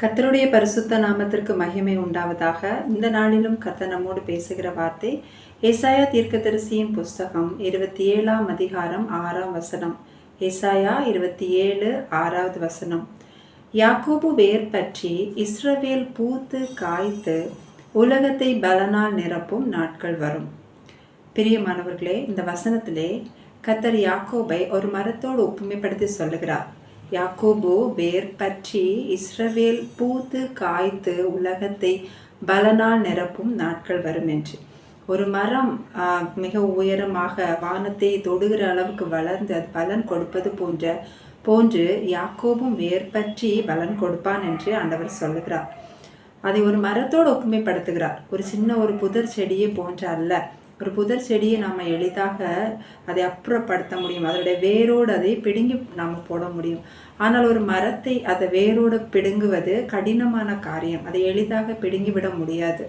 கத்தருடைய பரிசுத்த நாமத்திற்கு மகிமை உண்டாவதாக இந்த நாளிலும் கத்த நம்மோடு பேசுகிற வார்த்தை ஏசாயா தீர்க்கதரிசியின் புஸ்தகம் இருபத்தி ஏழாம் அதிகாரம் ஆறாம் வசனம். ஏசாயா இருபத்தி ஏழு ஆறாவது வசனம். யாக்கோபு வேர் பற்றி இஸ்ரவேல் பூத்து காய்த்து உலகத்தை பலனால் நிரப்பும் நாட்கள் வரும். பிரியமானவர்களே இந்த வசனத்திலே கத்தர் யாக்கோபை ஒரு மரத்தோடு ஒப்புமைப்படுத்தி சொல்லுகிறார். யாக்கோபோ வேர் பற்றி இஸ்ரவேல் பூத்து காய்த்து உலகத்தை பலனால் நிரப்பும் நாட்கள் வரும் என்று. ஒரு மரம் மிக உயரமாக வானத்தை தொடுகிற அளவுக்கு வளர்ந்து அது பலன் கொடுப்பது போன்ற போன்று யாக்கோபும் வேர் பற்றி பலன் கொடுப்பான் என்று ஆண்டவர் சொல்லுகிறார். அதை ஒரு மரத்தோடு ஒப்புமைப்படுத்துகிறார். ஒரு சின்ன ஒரு புதர் செடியை போன்ற அல்ல. ஒரு புதர் செடியை நாம் எளிதாக அதை அப்புறப்படுத்த முடியும். அதனுடைய வேரோடு அதை பிடுங்கி நாம் போட முடியும். ஆனால் ஒரு மரத்தை அதை வேரோடு பிடுங்குவது கடினமான காரியம். அதை எளிதாக பிடுங்கி விட முடியாது.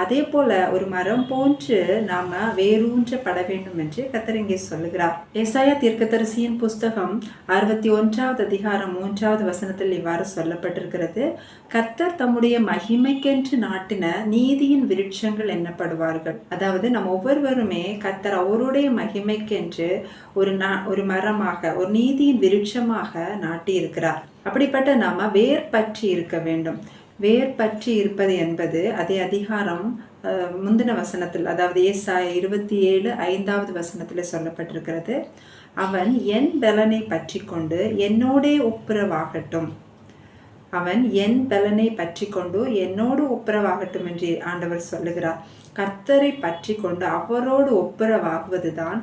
அதே போல ஒரு மரம் போன்று நாம வேரூன்றப்பட வேண்டும் என்று கத்தரங்கே சொல்லுகிறார். ஏசாயா தீர்க்கதரிசியின் புஸ்தகம் அறுபத்தி ஒன்றாவது அதிகாரம் மூன்றாவது வசனத்தில் இவ்வாறு சொல்லப்பட்டிருக்கிறது. கத்தர் தம்முடைய மகிமைக்கென்று நாட்டின நீதியின் விருட்சங்கள் எண்ணப்படுவார்கள் அதாவது நம்ம ஒவ்வொருவருமே கத்தர் அவருடைய மகிமைக்கென்று ஒரு நா ஒரு மரமாக ஒரு நீதியின் விருட்சமாக நாட்டி இருக்கிறார் அப்படிப்பட்ட நாம வேர் பற்றி இருக்க வேண்டும். வேர் பற்றி இருப்பது என்பது அதே அதிகாரம் முந்தின வசனத்தில் அதாவது ஏசா இருபத்தி ஏழு ஐந்தாவது வசனத்தில் சொல்லப்பட்டிருக்கிறது. அவன் என் பலனை பற்றி கொண்டு என்னோடே ஒப்புரவாகட்டும். அவன் என் பலனை பற்றி கொண்டு என்னோடு ஒப்புரவாகட்டும் என்று ஆண்டவர் சொல்லுகிறார். கர்த்தரை பற்றி கொண்டு அவரோடு ஒப்புரவாகுவதுதான்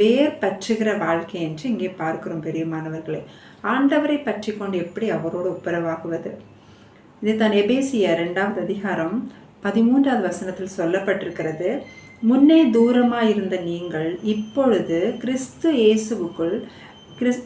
வேர் பற்றுகிற வாழ்க்கை என்று இங்கே பார்க்கிறோம் பெரியமானவர்களே. ஆண்டவரை பற்றி கொண்டு எப்படி அவரோடு ஒப்புரவாகுவது? இது எபேசிய ரெண்டாவது அதிகாரம் பதிமூன்றாவது வசனத்தில் சொல்லப்பட்டிருக்கிறது. முன்னே தூரமாக இருந்த நீங்கள் இப்பொழுது கிறிஸ்து இயேசுவுக்குள் கிறிஸ்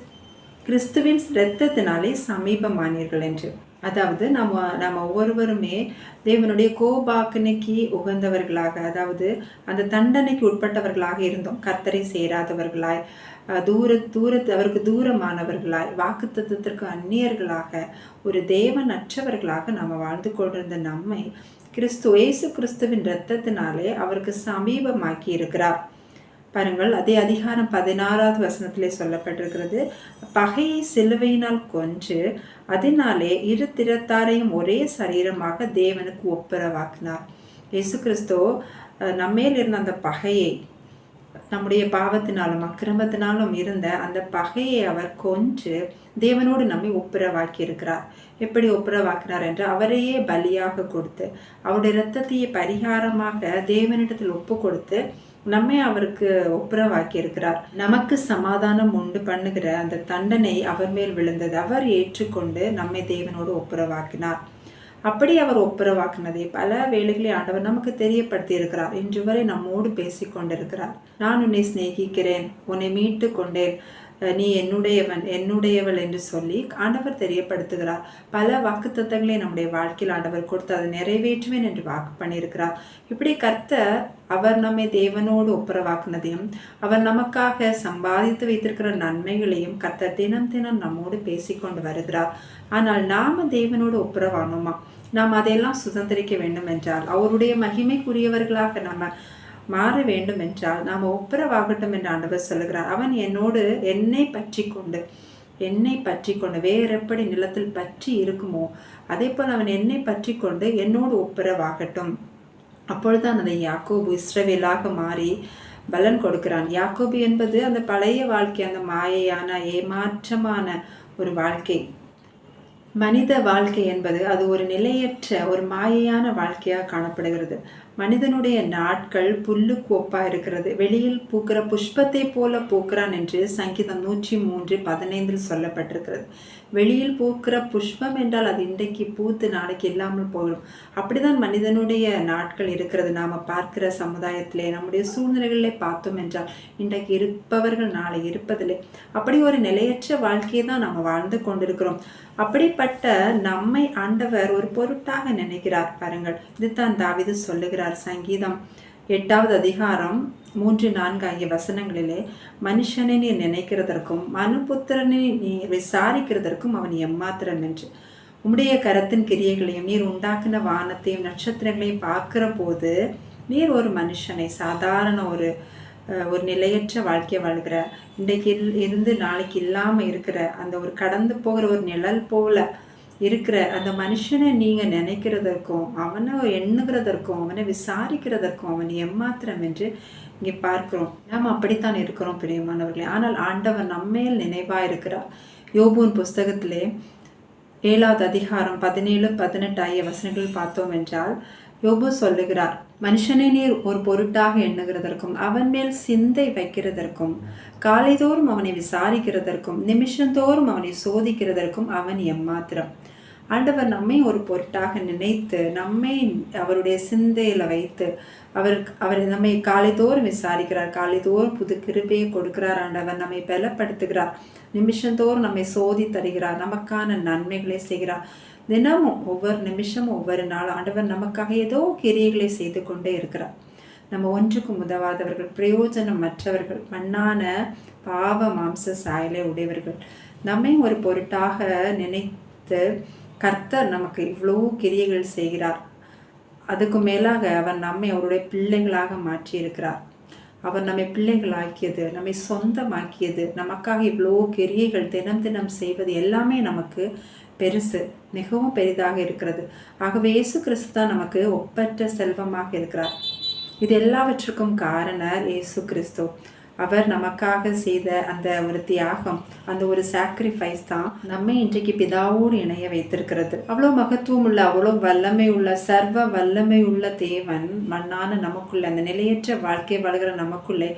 கிறிஸ்துவின் இரத்தத்தினாலே சமீபமானீர்கள் என்று. அதாவது நம்ம நம்ம ஒவ்வொருவருமே தேவனுடைய கோபாக்கினைக்கு உகந்தவர்களாக அதாவது அந்த தண்டனைக்கு உட்பட்டவர்களாக இருந்தோம். கர்த்தரை சேராதவர்களாய் அஹ், தூர தூரத்து அவருக்கு தூரமானவர்களாய் வாக்குத்தத்தத்திற்கு அந்நியர்களாக ஒரு தேவனற்றவர்களாக நாம் வாழ்ந்து கொண்டிருந்த நம்மை கிறிஸ்து இயேசு கிறிஸ்துவின் இரத்தத்தினாலே அவருக்கு சமீபமாக்கி இருக்கிறார் பாருங்கள் அதே அதிகாரம் பதினாறாவது வசனத்திலே சொல்லப்பட்டிருக்கிறது. பகையை சிலுவையினால் கொன்று அதனாலே இரு திறத்தாரையும் ஒரே சரீரமாக தேவனுக்கு ஒப்புரவாக்கினார். இயேசு கிறிஸ்தோ நம்மேல் இருந்த அந்த பகையை நம்முடைய பாவத்தினாலும் அக்கிரமத்தினாலும் இருந்த அந்த பகையை அவர் கொன்று தேவனோடு நம்மை ஒப்புரவாக்கி இருக்கிறார் எப்படி ஒப்புரவாக்கினார் என்று அவரையே பலியாக கொடுத்து அவருடைய இரத்தத்தையே பரிகாரமாக தேவனிடத்தில் ஒப்பு கொடுத்து நம்மை அவருக்கு ஒப்புரவாக்கி இருக்கிறார் நமக்கு சமாதானம் உண்டு பண்ணுகிற அந்த தண்டனை அவர் மேல் விழுந்தது. அவர் ஏற்றுக்கொண்டு நம்மை தேவனோடு ஒப்புரவாக்கினார். அப்படி அவர் ஒப்புரவாக்கினதை பல வேலைகளை ஆண்டவர் நமக்கு தெரியப்படுத்தி இருக்கிறார் இன்று வரை நம்மோடு பேசிக்கொண்டிருக்கிறார். நான் உன்னை சிநேகிக்கிறேன். உன்னை மீட்டு கொண்டேன் நீ என்னுடையவன் என்னுடையவள் என்று சொல்லி ஆண்டவர் தெரியப்படுத்துகிறார். பல வாக்குத்தத்தங்களை நம்முடைய வாழ்க்கையில் ஆண்டவர் கொடுத்து அதை நிறைவேற்றுவேன் என்று வாக்கு பண்ணியிருக்கிறார். இப்படி கர்த்தர் அவர் நம்மை தேவனோடு ஒப்புரவாக்குனதையும் அவர் நமக்காக சம்பாதித்து வைத்திருக்கிற நன்மைகளையும் கர்த்தர் தினம் தினம் நம்மோடு பேசிக்கொண்டு வருகிறார். ஆனால் நாம தேவனோடு ஒப்புரவானோமா? நாம் அதையெல்லாம் சுதந்திரிக்க வேண்டும் என்றால் அவருடைய மகிமைக்குரியவர்களாக நம்ம மாற வேண்டும் என்றால் நாம் ஒப்புரவாகட்டும் என்று ஆண்டவர் சொல்லுகிறார். அவன் என்னோடு என்னை பற்றி கொண்டு என்னை பற்றி கொண்டு வேறெப்படி நிலத்தில் பற்றி இருக்குமோ அதே போல் அவன் என்னை பற்றி கொண்டு என்னோடு ஒப்புரவாகட்டும். அப்பொழுதுதான் அந்த யாக்கோபு இஸ்ரவேலாக மாறி பலன் கொடுக்கிறான். யாக்கோபு என்பது அந்த பழைய வாழ்க்கை அந்த மாயையான ஏமாற்றமான ஒரு வாழ்க்கை. மனித வாழ்க்கை என்பது அது ஒரு நிலையற்ற ஒரு மாயையான வாழ்க்கையாக காணப்படுகிறது. மனிதனுடைய நாட்கள் புல்லு கோப்பா இருக்கிறது. வெளியில் பூக்கிற புஷ்பத்தை போல பூக்கிறான் என்று சங்கீதம் நூற்றி மூன்று பதினைந்தில் சொல்லப்பட்டிருக்கிறது. வெளியில் பூக்கிற புஷ்பம் என்றால் அது இன்றைக்கு பூத்து நாளைக்கு இல்லாமல் போயிடும். அப்படிதான் மனிதனுடைய நாட்கள் இருக்கிறது. நாம் பார்க்கிற சமுதாயத்திலே நம்முடைய சூழ்நிலைகளிலே பார்த்தோம் என்றால் இன்றைக்கு இருப்பவர்கள் நாளை இருப்பதில்லை. அப்படி ஒரு நிலையற்ற வாழ்க்கையை தான் நாம் வாழ்ந்து கொண்டிருக்கிறோம். அப்படிப்பட்ட நம்மை ஆண்டவர் ஒரு பொருட்டாக நினைக்கிறார் பாருங்கள். இதுதான் தாவிது சொல்லுகிறார் சங்கீதம் எட்டாவது அதிகாரம் மூன்று நான்கு ஆகிய வசனங்களிலே மனுஷனை நீ நினைக்கிறதற்கும் மனுபுத்திரனை நீ விசாரிக்கிறதற்கும் அவன் எம்மாத்திரம் என்று. உம்முடைய கரத்தின் கிரியைகளையும் நீர் உண்டாக்கின வானத்தையும் நட்சத்திரங்களையும் பார்க்கிற போது நீர் ஒரு மனுஷனை சாதாரண ஒரு ஒரு நிலையற்ற வாழ்க்கையை வாழ்கிற இன்றைக்கு இருந்து நாளைக்கு இல்லாமல் இருக்கிற அந்த ஒரு கடந்து போகிற ஒரு நிழல் போல இருக்கிற அந்த மனுஷனை நீங்கள் நினைக்கிறதற்கும் அவனை எண்ணுகிறதற்கும் அவனை விசாரிக்கிறதற்கும் அவன் எம்மாத்திரம் என்று இங்கே பார்க்கிறோம். நாம் அப்படித்தான் இருக்கிறோம் பிரியமானவர்களே. ஆனால் ஆண்டவர் நம்மேல் நினைவாக இருக்கிறார். யோபுவின் புஸ்தகத்திலே ஏழாவது அதிகாரம் பதினேழு பதினெட்டு ஆகிய வசனங்கள் பார்த்தோம் என்றால் யோபு சொல்லுகிறார் மனுஷனை நீர் ஒரு பொருட்டாக எண்ணுகிறதற்கும் அவன் மேல் சிந்தை வைக்கிறதற்கும் காலைதோறும் அவனை விசாரிக்கிறதற்கும் நிமிஷந்தோறும் அவனை சோதிக்கிறதற்கும் அவன் எம்மாத்திரம் ஆண்டவர் நம்மை ஒரு பொருட்டாக நினைத்து நம்மை அவருடைய சிந்தையில் வைத்து அவர் அவர் நம்மை காலைதோறும் விசாரிக்கிறார். காலைதோறும் புது கிருபையை கொடுக்கிறார் ஆண்டவர். நம்மை பலப்படுத்துகிறார். நிமிஷந்தோறும் நம்மை சோதி தருகிறார். நமக்கான நன்மைகளை செய்கிறார். தினமும் ஒவ்வொரு நிமிஷமும் ஒவ்வொரு நாள் ஆண்டவர் நமக்காக ஏதோ கிரியைகளை செய்து கொண்டே இருக்கிறார். நம்ம ஒன்றுக்கும் உதவாதவர்கள் பிரயோஜனம் மற்றவர்கள் மண்ணான பாவ மாம்ச சாயலை உடையவர்கள் நம்மை ஒரு பொருட்டாக நினைத்து கர்த்தர் நமக்கு இவ்வளோ கிரியைகள் செய்கிறார். அதுக்கு மேலாக அவர் நம்மை அவருடைய பிள்ளைகளாக மாற்றி இருக்கிறார் அவர் நம்மை பிள்ளைகளாக்கியது நம்மை சொந்தமாக்கியது நமக்காக இவ்வளோ கிரியைகள் தினம் தினம் செய்வது எல்லாமே நமக்கு பெருசு மிகவும் பெரிதாக இருக்கிறது. ஆகவே இயேசு கிறிஸ்து தான் நமக்கு ஒப்பற்ற செல்வமாக இருக்கிறார். இது எல்லாவற்றுக்கும் காரணர் இயேசு கிறிஸ்து. அவர் நமக்காக செய்த அந்த ஒரு தியாகம் அந்த ஒரு சாக்ரிஃபைஸ் தான் நம்மை இன்றைக்கு பிதாவோடு இணைய வைத்திருக்கிறது. அவ்வளோ மகத்துவம் உள்ள அவ்வளோ வல்லமை உள்ள சர்வ வல்லமை உள்ள தேவன் மண்ணான நமக்குள்ளே அந்த நிலையற்ற வாழ்க்கை வாழ்கிற நமக்குள்ளே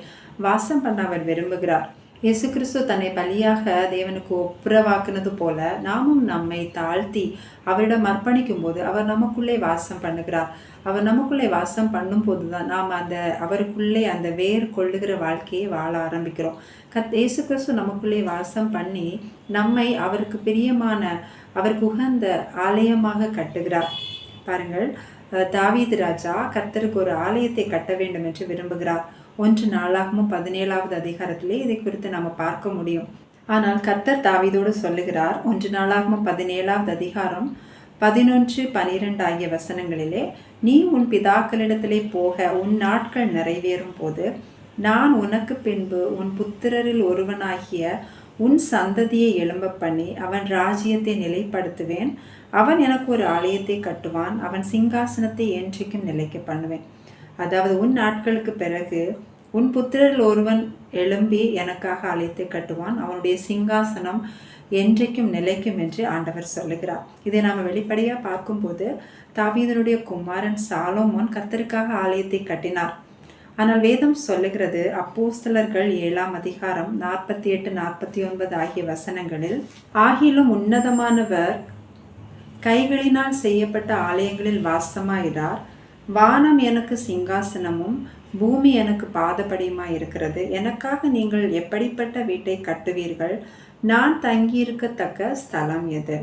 வாசம் பண்ண அவர் விரும்புகிறார். இயேசு கிறிஸ்து தன்னை பலியாக தேவனுக்கு ஒப்புரவாக்குனது போல நாமும் நம்மை தாழ்த்தி அவரிடம் அர்ப்பணிக்கும் போது அவர் நமக்குள்ளே வாசம் பண்ணுகிறார். அவர் நமக்குள்ளே வாசம் பண்ணும்போது தான் நாம் அந்த அவருக்குள்ளே அந்த வேர் கொள்ளுகிற வாழ்க்கையை வாழ ஆரம்பிக்கிறோம். கத் இயேசு கிறிஸ்து நமக்குள்ளே வாசம் பண்ணி நம்மை அவருக்கு பிரியமான அவருக்கு உகந்த ஆலயமாக கட்டுகிறார். பாருங்கள் தாவீது ராஜா கர்த்தருக்கு ஒரு ஆலயத்தை கட்ட வேண்டும் என்று விரும்புகிறார். ஒன்று நாளாகமும் பதினேழாவது அதிகாரத்திலே இதை குறித்து நம்ம பார்க்க முடியும். ஆனால் கர்த்தர் தாவீதோடு சொல்லுகிறார் ஒன்று நாளாகவும் பதினேழாவது அதிகாரம் பதினொன்று பனிரெண்டு ஆகிய வசனங்களிலே நீ உன் பிதாக்களிடத்திலே போக உன் நாட்கள் நிறைவேறும் போது நான் உனக்கு பின்பு உன் புத்திரரில் ஒருவனாகிய உன் சந்ததியை எழும்ப பண்ணி அவன் ராஜ்யத்தை நிலைப்படுத்துவேன். அவன் எனக்கு ஒரு ஆலயத்தை கட்டுவான். அவன் சிங்காசனத்தை என்றைக்கும் நிலைக்க பண்ணுவேன். அதாவது உன் நாட்களுக்கு பிறகு உன் புத்திரரில் ஒருவன் எழும்பி எனக்காக ஆலயத்தை கட்டுவான். அவனுடைய சிங்காசனம் என்றைக்கும் நிலைக்கும் என்று ஆண்டவர் சொல்லுகிறார். இதை நாம் வெளிப்படையாக பார்க்கும்போது தாவீதனுடைய குமாரன் சாலோமோன் கர்த்தருக்காக ஆலயத்தை கட்டினார். ஆனால் வேதம் சொல்லுகிறது அப்போஸ்தலர்கள் ஏழாம் அதிகாரம் நாற்பத்தி எட்டு நாற்பத்தி ஒன்பது ஆகிய வசனங்களில் ஆகிலும் உன்னதமானவர் கைகளினால் செய்யப்பட்ட ஆலயங்களில் வாசமாயிறார் வானம் எனக்கு சிங்காசனமும் பூமி எனக்கு பாதபடியுமா இருக்கிறது? எனக்காக நீங்கள் எப்படிப்பட்ட வீட்டை கட்டுவீர்கள்? நான் தங்கியிருக்கத்தக்க ஸ்தலம் எது?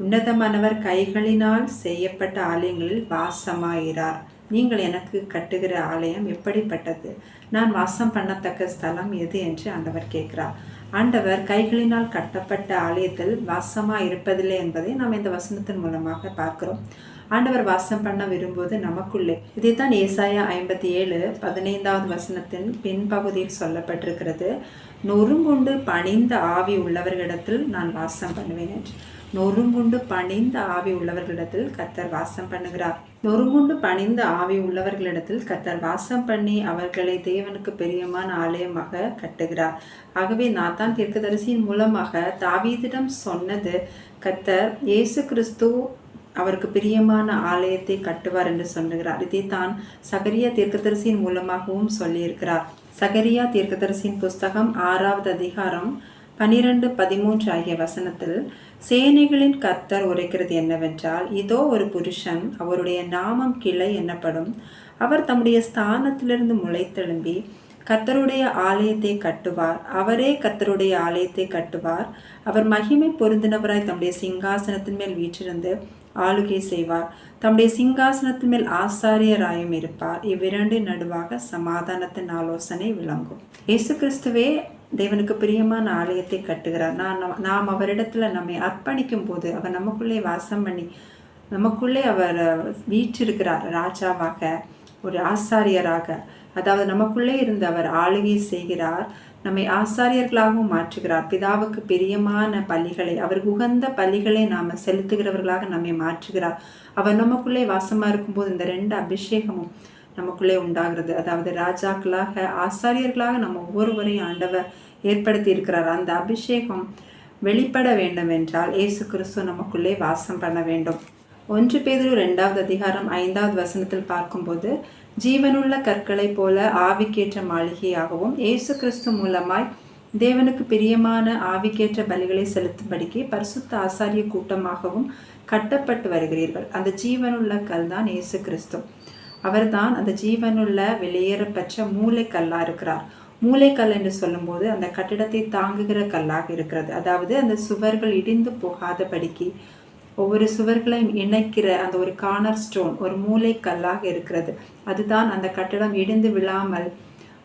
உன்னதமானவர் கைகளினால் செய்யப்பட்ட ஆலயங்களில் வாசமாயிறார் நீங்கள் எனக்கு கட்டுகிற ஆலயம் எப்படிப்பட்டது? நான் வாசம் பண்ணத்தக்க ஸ்தலம் எது என்று ஆண்டவர் கேட்கிறார். ஆண்டவர் கைகளினால் கட்டப்பட்ட ஆலயத்தில் வாசமாக இருப்பதில்லை என்பதை நாம் இந்த வசனத்தின் மூலமாக பார்க்கிறோம். ஆண்டவர் வாசம் பண்ண விரும்புவது நமக்குள்ளே. இதைத்தான் ஏசாயா ஐம்பத்தி ஏழு பதினைந்தாவது வசனத்தின் பின்பகுதியில் சொல்லப்பட்டிருக்கிறது. நொறுங்குண்டு பணிந்த ஆவி உள்ளவர்களிடத்தில் நான் வாசம் பண்ணுவேன் என்று. நொறுங்குண்டு பணிந்த ஆவி உள்ளவர்களிடத்தில் கத்தர் வாசம் பண்ணுகிறார். நொறுங்குண்டு பணிந்த ஆவி உள்ளவர்களிடத்தில் கத்தர் வாசம் பண்ணி அவர்களை தேவனுக்கு பெரியமான ஆலயமாக கட்டுகிறார். ஆகவே நாத்தான் தீர்க்கதரிசியின் மூலமாக தாவீதிடம் சொன்னது கத்தர் இயேசு கிறிஸ்து அவருக்கு பிரியமான ஆலயத்தை கட்டுவார் என்று சொல்லுகிறார். இதைத்தான் சகரியா தீர்க்கதரிசியின் மூலமாகவும் சொல்லியிருக்கிறார். சகரியா தீர்க்கதரிசியின் புஸ்தகம் ஆறாவது அதிகாரம் பனிரெண்டு பதிமூன்று ஆகிய வசனத்தில் சேனைகளின் கத்தர் உரைக்கிறது என்னவென்றால் இதோ ஒரு புருஷன் அவருடைய நாமம் கிளை என்னப்படும். அவர் தம்முடைய ஸ்தானத்திலிருந்து முளைத்தெழும்பி கத்தருடைய ஆலயத்தை கட்டுவார். அவரே கத்தருடைய ஆலயத்தை கட்டுவார். அவர் மகிமை பொருந்தினவராய் தம்முடைய சிங்காசனத்தின் மேல் வீற்றிருந்து ஆளுகை செய்வார். தம்முடைய சிங்காசனத்தின் மேல் ஆசாரியராயும் இருப்பார். இவ்விரண்டின் நடுவாக சமாதானத்தின் ஆலோசனை விளங்கும். இயேசு கிறிஸ்துவே தேவனுக்கு பிரியமான ஆலயத்தை கட்டுகிறார். நான் நாம் அவரிடத்துல நம்மை அர்ப்பணிக்கும் போது அவர் நமக்குள்ளே வாசம் பண்ணி நமக்குள்ளே அவர் வீற்றிருக்கிறார். ராஜாவாக ஒரு ஆசாரியராக அதாவது நமக்குள்ளே இருந்து அவர் ஆளுகை செய்கிறார் நம்மை ஆசாரியர்களாகவும் மாற்றுகிறார். பிதாவுக்கு பிரியமான பள்ளிகளை அவருக்கு உகந்த பள்ளிகளை நாம் செலுத்துகிறவர்களாக நம்மை மாற்றுகிறார். அவர் நமக்குள்ளே வாசமாக இருக்கும்போது இந்த ரெண்டு அபிஷேகமும் நமக்குள்ளே உண்டாகிறது. அதாவது ராஜாக்களாக ஆசாரியர்களாக நம்ம ஒவ்வொருவரையும் ஆண்டவர் ஏற்படுத்தி இருக்கிறார். அந்த அபிஷேகம் வெளிப்பட வேண்டும் என்றால் இயேசு கிறிஸ்து நமக்குள்ளே வாசம் பண்ண வேண்டும். ஒன்று பேதுரு ரெண்டாவது அதிகாரம் ஐந்தாவது வசனத்தில் பார்க்கும்போது ஜீவனுள்ள கற்களைப் போல ஆவிக்கேற்ற மாளிகையாகவும் இயேசு கிறிஸ்து மூலமாய் தேவனுக்கு பிரியமான ஆவிக்கேற்ற பலிகளை செலுத்தும்படிக்கு பரிசுத்த ஆசாரிய கூட்டமாகவும் கட்டப்பட்டு வருகிறீர்கள். அந்த ஜீவனுள்ள கல் தான் இயேசு கிறிஸ்து. அவர்தான் அந்த ஜீவனுள்ள வெளியேறப்பெற்ற மூளைக்கல்லா இருக்கிறார். மூளைக்கல் என்று சொல்லும்போது அந்த கட்டிடத்தை தாங்குகிற கல்லாக இருக்கிறது. அதாவது அந்த சுவர்கள் இடிந்து போகாதபடிக்கு ஒவ்வொரு சுவர்களையும் இணைக்கிற அந்த ஒரு கார்னர் ஸ்டோன் ஒரு மூளைக்கல்லாக இருக்கிறது. அதுதான் அந்த கட்டிடம் இடிந்து விழாமல்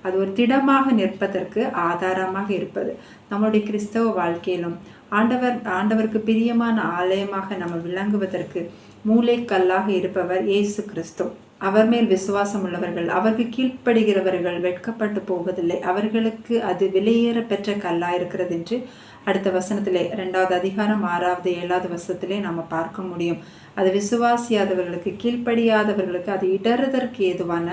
அது ஒரு திடமாக நிற்பதற்கு ஆதாரமாக இருப்பது. நம்முடைய கிறிஸ்தவ வாழ்க்கையிலும் ஆண்டவர் ஆண்டவருக்கு பிரியமான ஆலயமாக நம்ம விளங்குவதற்கு மூளைக்கல்லாக இருப்பவர் இயேசு கிறிஸ்துவ அவர் மேல் விசுவாசம் உள்ளவர்கள் அவருக்கு கீழ்ப்படுகிறவர்கள் வெட்கப்பட்டு போவதில்லை. அவர்களுக்கு அது வெளியேற பெற்ற கல்லா இருக்கிறது என்று அடுத்த வசனத்திலே ரெண்டாவது அதிகாரம் ஆறாவது ஏழாவது வசனத்திலே நாம் பார்க்க முடியும். அது விசுவாசியாதவர்களுக்கு கீழ்ப்படியாதவர்களுக்கு அது இடறுதற்கு ஏதுவான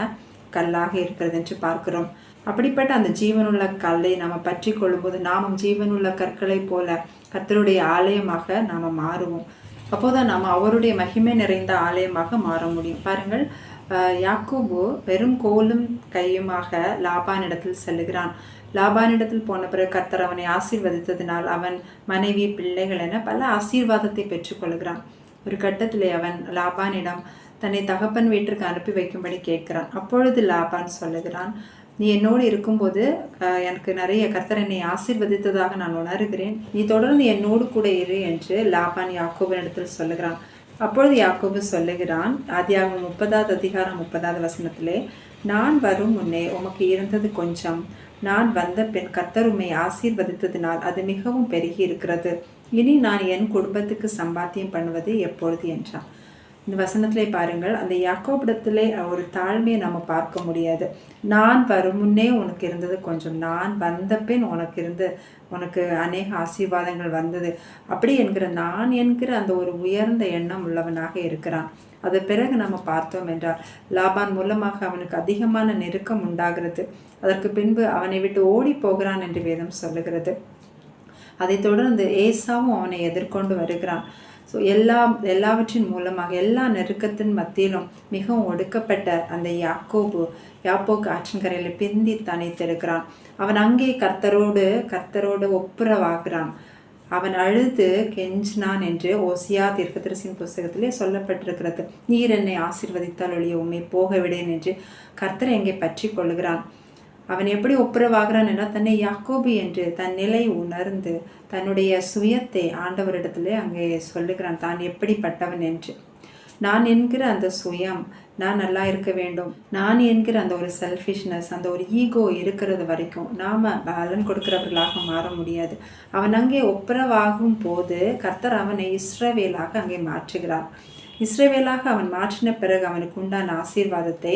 கல்லாக இருக்கிறது என்று பார்க்கிறோம். அப்படிப்பட்ட அந்த ஜீவனுள்ள கல்லை நாம் பற்றி கொள்ளும்போது நாமும் ஜீவனுள்ள கற்களைப் போல கர்த்தருடைய ஆலயமாக நாம் மாறுவோம். அப்போதான் நாம் அவருடைய மகிமை நிறைந்த ஆலயமாக மாற முடியும். பாருங்கள் யாக்கோபு வெறும் கோலும் கையுமாக லாபானிடத்தில் செல்லுகிறான். லாபானிடத்தில் போன பிறகு கர்த்தர் அவனை ஆசீர்வதித்ததினால் அவன் மனைவி பிள்ளைகள் என பல ஆசீர்வாதத்தை பெற்றுக்கொள்கிறான் ஒரு கட்டத்திலே அவன் லாபானிடம் தன்னை தகப்பன் வீட்டிற்கு அனுப்பி வைக்கும்படி கேட்கிறான். அப்பொழுது லாபான் சொல்லுகிறான் நீ என்னோடு இருக்கும்போது எனக்கு நிறைய கர்த்தர் என்னை ஆசீர்வதித்ததாக நான் உணர்கிறேன். நீ தொடர்ந்து என்னோடு கூட இரு என்று லாபான் யாக்கோபனிடத்தில் சொல்லுகிறான். அப்பொழுது யாக்கோபு சொல்லுகிறான் ஆதியாகமம் முப்பதாவது அதிகாரம் முப்பதாவது வசனத்திலே நான் வரும் முன்னே உமக்கு இருந்தது கொஞ்சம். நான் வந்த பின் கத்தருமை ஆசீர்வதித்ததினால் அது மிகவும் பெருகி இருக்கிறது. இனி நான் என் குடும்பத்துக்கு சம்பாத்தியம் பண்ணுவது எப்பொழுது? என்றான். இந்த வசனத்திலே பாருங்கள் அந்த யாக்கோபிடத்திலே ஒரு தாழ்மையை நம்ம பார்க்க முடியாது. நான் வரும் முன்னே உனக்கு இருந்தது கொஞ்சம். நான் வந்த பின் உனக்கு இருந்து உனக்கு அநேக ஆசீர்வாதங்கள் வந்தது. அப்படி என்கிற நான் என்கிற அந்த ஒரு உயர்ந்த எண்ணம் உள்ளவனாக இருக்கிறான். அது பிறகு நம்ம பார்த்தோம் என்றால் லாபான் மூலமாக அவனுக்கு அதிகமான நெருக்கம் உண்டாகிறது. அதற்கு பின்பு அவனை விட்டு ஓடி போகிறான் என்று வேதம் சொல்லுகிறது. அதைத் தொடர்ந்து ஏசாவும் அவனை எதிர்கொண்டு வருகிறான். ஸோ எல்லா எல்லாவற்றின் மூலமாக எல்லா நெருக்கத்தின் மத்தியிலும் மிகவும் ஒடுக்கப்பட்ட அந்த யாக்கோபு யாப்போக்கு ஆற்றங்கரையில் பிந்தி தனித்திருக்கிறான். அவன் அங்கே கர்த்தரோடு கர்த்தரோடு ஒப்புரவாகிறான். அவன் அழுது கெஞ்சினான் என்று ஓசியா தீர்க்கதரிசின் புஸ்தகத்திலே சொல்லப்பட்டிருக்கிறது. நீர் என்னை ஆசிர்வதித்தால் ஒழிய உண்மை போகவிடேன் என்று கர்த்தர் எங்கே பற்றி கொள்கிறான் அவன் எப்படி ஒப்புரவாகிறான் என தன்னை யாக்கோபி என்று தன் நிலை உணர்ந்து தன்னுடைய சுயத்தை ஆண்டவரிடத்திலே அங்கே சொல்லுகிறான் தான் எப்படிப்பட்டவன் என்று. நான் என்கிற அந்த சுயம் நான் நல்லா இருக்க வேண்டும். நான் என்கிற அந்த ஒரு செல்ஃபிஷ்னஸ் அந்த ஒரு ஈகோ இருக்கிறது வரைக்கும் நாம் பலன் கொடுக்கிறவர்களாக மாற முடியாது. அவன் அங்கே ஒப்புரவாகும் போது கர்த்தர் அவனை இஸ்ரவேலாக அங்கே மாற்றுகிறார். இஸ்ரேவேலாக அவன் மாற்றின பிறகு அவனுக்கு உண்டான ஆசீர்வாதத்தை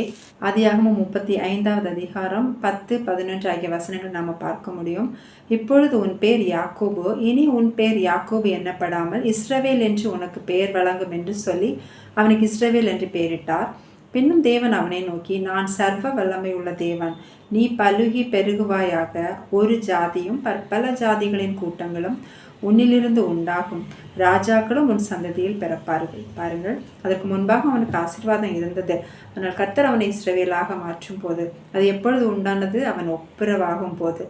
ஆதியாகமம் முப்பத்தி ஐந்தாவது அதிகாரம் பத்து பதினொன்று ஆகிய வசனங்கள் நாம் பார்க்க முடியும். இப்பொழுது உன் பேர் யாக்கோபு. இனி உன் பேர் யாக்கோபு எண்ணப்படாமல் இஸ்ரவேல் என்று உனக்கு பெயர் வழங்கும் என்று சொல்லி அவனுக்கு இஸ்ரவேல் என்று பெயரிட்டார். பின்னும் தேவன் அவனை நோக்கி நான் சர்வ வல்லமை உள்ள தேவன். நீ பலுகி பெருகுவாயாக. ஒரு ஜாதியும் பற்பல ஜாதிகளின் கூட்டங்களும் உன்னிலிருந்து உண்டாகும். ராஜாக்களும் உன் சந்ததியில் பிறப்பார்கள். பாருங்கள் அதற்கு முன்பாக அவனுக்கு ஆசீர்வாதம் இருந்தது. ஆனால் கர்த்தர் அவனை இஸ்ரவேலாக மாற்றும் போது அது எப்பொழுது உண்டானது? அவன் ஒப்புரவாகும் போது.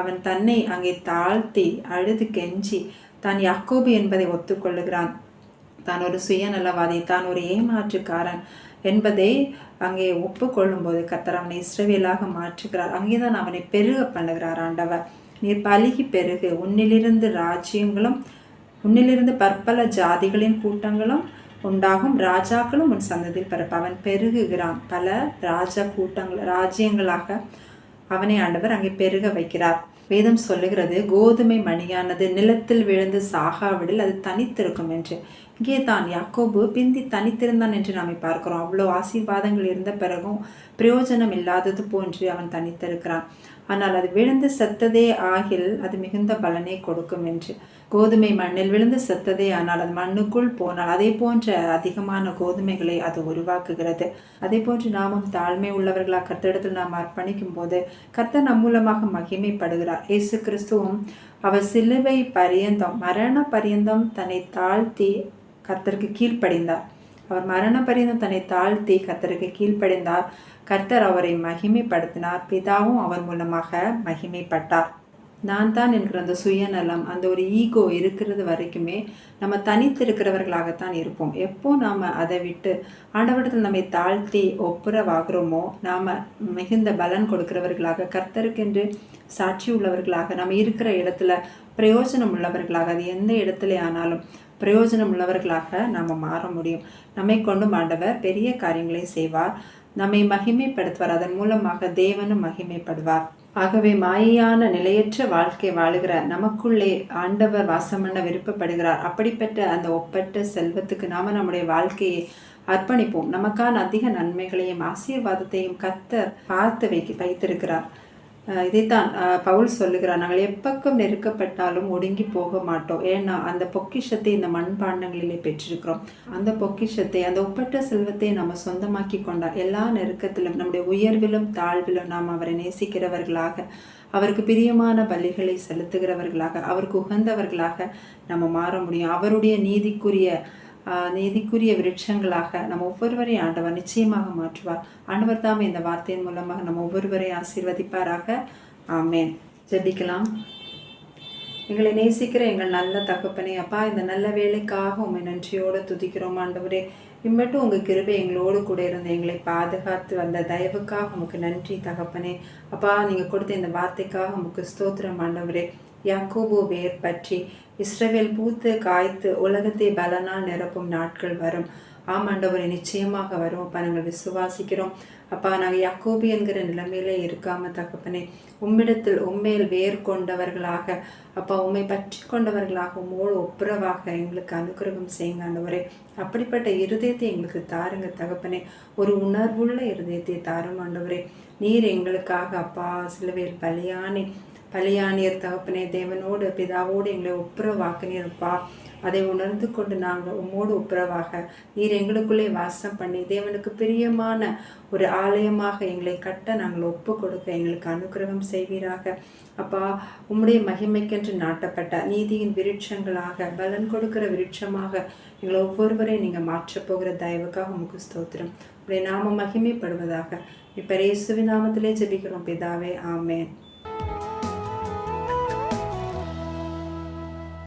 அவன் தன்னை அங்கே தாழ்த்தி அழுது கெஞ்சி தான் யாக்கோபு என்பதை ஒத்துக்கொள்ளுகிறான். தான் ஒரு சுயநலவாதி தான் ஒரு ஏமாற்றுக்காரன். என்பதை அங்கே ஒப்புக்கொள்ளும்போது கத்தர் அவனை இஸ்ரவேலாக மாற்றுகிறார். அங்கேதான் அவனை பெருக பண்ணுகிறார் ஆண்டவர். நீர் பழுகி பெருகு. உன்னிலிருந்து ராஜ்யங்களும் உன்னிலிருந்து பற்பல ஜாதிகளின் கூட்டங்களும் உண்டாகும். ராஜாக்களும் உன் சந்ததியில் பிறப்பு. அவன் பெருகுகிறான். பல ராஜா கூட்டங்கள் ராஜ்யங்களாக அவனை ஆண்டவர் அங்கே பெருக வைக்கிறார். வேதம் சொல்லுகிறது கோதுமை மணியானது நிலத்தில் விழுந்து சாகாவிடில் அது தனித்திருக்கும் என்று. இங்கே தான் யாக்கோபு பிந்தி தனித்திருந்தான் என்று நாம் பார்க்கிறோம். அவ்வளோ ஆசீர்வாதங்கள் இருந்த பிறகும் பிரயோஜனம் இல்லாதது போன்று அவன் தனித்திருக்கிறான். ஆனால் அது விழுந்து செத்ததே ஆகில் அது மிகுந்த பலனை கொடுக்கும் என்று. கோதுமை மண்ணில் விழுந்து செத்ததே ஆனால் அது மண்ணுக்குள் போனால் அதே போன்ற அதிகமான கோதுமைகளை அது உருவாக்குகிறது. அதே போன்று நாமும் தாழ்மை உள்ளவர்களாக கர்த்தரிடத்தில் நாம் அர்ப்பணிக்கும் போது கர்த்தர் நம் மூலமாக மகிமைப்படுகிறார். இயேசு கிறிஸ்துவும் அவர் சிலுவை பரியந்தம் மரண பரியந்தம் தன்னை தாழ்த்தி கர்த்தருக்கு கீழ்ப்படிந்தார். அவர் மரண பரியந்தம் தன்னை தாழ்த்தி கர்த்தருக்கு கீழ்ப்படைந்தார். கர்த்தர் அவரை மகிமைப்படுத்தினார். பிதாவும் அவர் மூலமாக மகிமைப்பட்டார். நான் தான் என்கிற அந்த சுயநலம் அந்த ஒரு ஈகோ இருக்கிறது வரைக்குமே நம்ம தனித்திருக்கிறவர்களாகத்தான் இருப்போம். எப்போ நாம் அதை விட்டு ஆண்டவரத்தில் நம்மை தாழ்த்தி ஒப்புரவாகிறோமோ நாம் மிகுந்த பலன் கொடுக்கிறவர்களாக கர்த்தருக்கென்று சாட்சி உள்ளவர்களாக நம்ம இருக்கிற இடத்துல பிரயோஜனம் உள்ளவர்களாக அது எந்த இடத்துல ஆனாலும் பிரயோஜனம் உள்ளவர்களாக நாம் மாற முடியும். நம்மை கொண்டு ஆண்டவர் பெரிய காரியங்களை செய்வார். நம்மை மகிமைப்படுத்துவார். அதன் மூலமாக தேவனும் மகிமைப்படுவார். ஆகவே மாயையான நிலையற்ற வாழ்க்கை வாழுகிற நமக்குள்ளே ஆண்டவர் வாசம் பண்ண விருப்பப்படுகிறார். அப்படிப்பட்ட அந்த ஒப்பற்ற செல்வத்துக்கு நாம் நம்முடைய வாழ்க்கையை அர்ப்பணிப்போம். நமக்கான அதிக நன்மைகளையும் ஆசீர்வாதத்தையும் கத்தர் பார்த்து வைக்க வைத்திருக்கிறார். இதைத்தான் பவுல் சொல்லுகிறார் நாங்கள் எப்பக்கம் நெருக்கப்பட்டாலும் ஒடுங்கி போக மாட்டோம். ஏன்னா அந்த பொக்கிஷத்தை இந்த மண்பாண்டங்களிலே பெற்றிருக்கிறோம். அந்த பொக்கிஷத்தை அந்த ஒப்பற்ற செல்வத்தை நம்ம சொந்தமாக்கி கொண்டால் எல்லா நெருக்கத்திலும் நம்முடைய உயர்விலும் தாழ்விலும் நாம் அவரை நேசிக்கிறவர்களாக அவருக்கு பிரியமான பலிகளை செலுத்துகிறவர்களாக அவருக்கு உகந்தவர்களாக நம்ம மாற முடியும். அவருடைய நீதிக்குரிய நீதிக்குரிய விருட்சங்களாக நம்ம ஒவ்வொருவரையும் ஆண்டவர் நிச்சயமாக மாற்றுவார். ஆண்டவர் தாமே இந்த வார்த்தையின் மூலமாக நம்ம ஒவ்வொருவரையும் ஆசீர்வதிப்பாராக. ஆமேன். ஜெபிக்கலாம். எங்களை நேசிக்கிற எங்கள் நல்ல தகப்பனே அப்பா இந்த நல்ல வேலைக்காக உண்மை நன்றியோடு துதிக்கிறோம். ஆண்டவரே இம்மட்டும் உங்கள் கிருபை எங்களோடு கூட இருந்து எங்களை பாதுகாத்து வந்த தயவுக்காக உமக்கு நன்றி தகப்பனே. அப்பா நீங்கள் கொடுத்த இந்த வார்த்தைக்காக உமக்கு ஸ்தோத்திரம். ஆண்டவரே யாக்கோபு வேர் பற்றி. இஸ்ரவேல் பூத்து காய்த்து உலகத்தை பலனால் நிரப்பும் நாட்கள் வரும். ஆமாண்டவரை நிச்சயமாக வரும் அப்பா நாங்கள் விசுவாசிக்கிறோம். அப்பா நாங்கள் யாக்கோபி என்கிற நிலைமையிலே இருக்காம தகப்பனே உம்மிடத்தில் உண்மையில் வேர் கொண்டவர்களாக அப்பா உண்மை பற்றி கொண்டவர்களாக உம்மோடு ஒப்புரவாக எங்களுக்கு அனுகிரகம் செய்யுங்க ஆண்டவரே. அப்படிப்பட்ட இருதயத்தை எங்களுக்கு தாருங்க தகப்பனே. ஒரு உணர்வுள்ள இருதயத்தை தாரும் ஆண்டவரே. நீர் எங்களுக்காக அப்பா சிலுவையில் பலியானே பலியானியர் தகப்பனே தேவனோடு பிதாவோடு எங்களை ஒப்புரவாக்கினிருப்பா. அதை உணர்ந்து கொண்டு நாங்கள் உம்மோடு ஒப்புரவாக. நீர் எங்களுக்குள்ளே வாசம் பண்ணி தேவனுக்கு பிரியமான ஒரு ஆலயமாக எங்களை கட்ட நாங்கள் ஒப்பு கொடுக்க எங்களுக்கு அனுகிரகம் செய்வீராக. அப்பா உம்முடைய மகிமைக்கென்று நாட்டப்பட்ட நீதியின் விருட்சங்களாக பலன் கொடுக்கிற விருட்சமாக எங்களை ஒவ்வொருவரையும் நீங்கள் மாற்றப் போகிற தயவுக்காக உமக்கு ஸ்தோத்திரம். உடைய நாம மகிமைப்படுவதாக. இப்போ இயேசுவின் நாமத்திலே ஜெபிக்கிறோம் பிதாவே ஆமேன்.